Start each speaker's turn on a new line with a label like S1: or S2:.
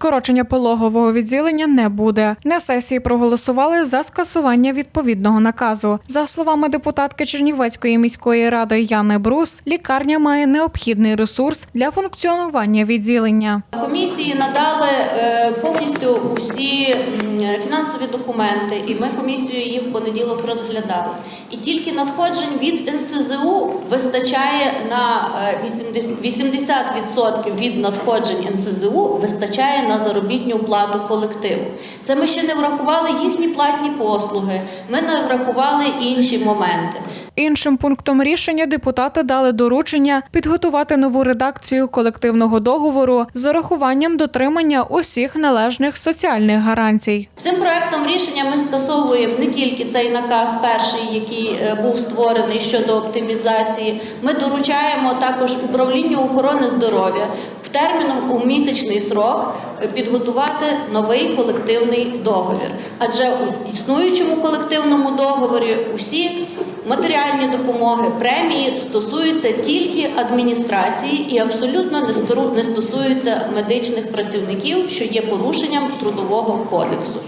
S1: Скорочення пологового відділення не буде. На сесії проголосували за скасування відповідного наказу. За словами депутатки Чернівецької міської ради Яни Брус, лікарня має необхідний ресурс для функціонування відділення.
S2: Комісії надали е, повністю усі фінансові документи, і ми комісію їх в понеділок розглядали. І тільки надходжень від НСЗУ вистачає на е, 80 80% від надходжень НСЗУ вистачає на заробітну плату колективу. Це ми ще не врахували їхні платні послуги, ми не врахували інші моменти.
S1: Іншим пунктом рішення депутати дали доручення підготувати нову редакцію колективного договору з урахуванням дотримання усіх належних соціальних гарантій.
S2: Цим проектом рішення ми скасовуємо не тільки цей наказ, перший, який е, був створений щодо оптимізації. Ми доручаємо також управлінню охорони здоров'я терміном у місячний срок підготувати новий колективний договір. Адже у існуючому колективному договорі усі матеріальні допомоги, премії стосуються тільки адміністрації і абсолютно не стосуються медичних працівників, що є порушенням трудового кодексу.